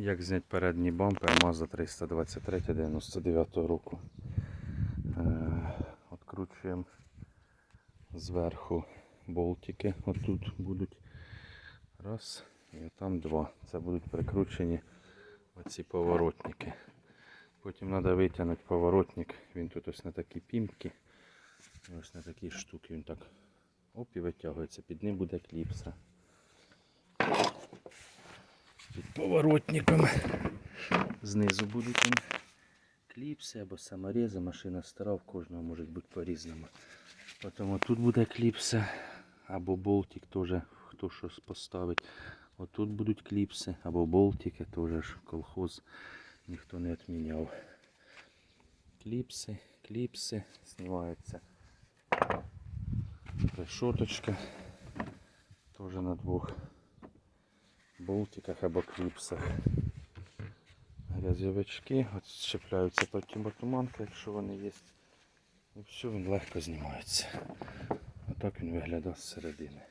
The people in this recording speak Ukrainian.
Як зняти передній бампер Mazda 323 99 року. Е, Откручуємо зверху болтики. Отут будуть раз і там два. Це будуть прикручені оці поворотники. Потім треба витягнути поворотник. Він тут ось на такій пімці. І Ось на такій штуці він так оп і витягується. Під ним буде кліпса. Під поворотником. Знизу будуть він кліпси або саморези. Машина стара, в кожного може бути по-різному. Потім тут буде кліпса або болтик теж, хто щось поставить. Отут будуть кліпси або болтики, теж колхоз ніхто не відміняв. Кліпси, кліпси, знімається решоточка теж на двох болтиках або кліпсах. Грязьовички, от щепляються потім батуманки, якщо вони є. І все, він легко знімається. Отак він виглядає зсередини.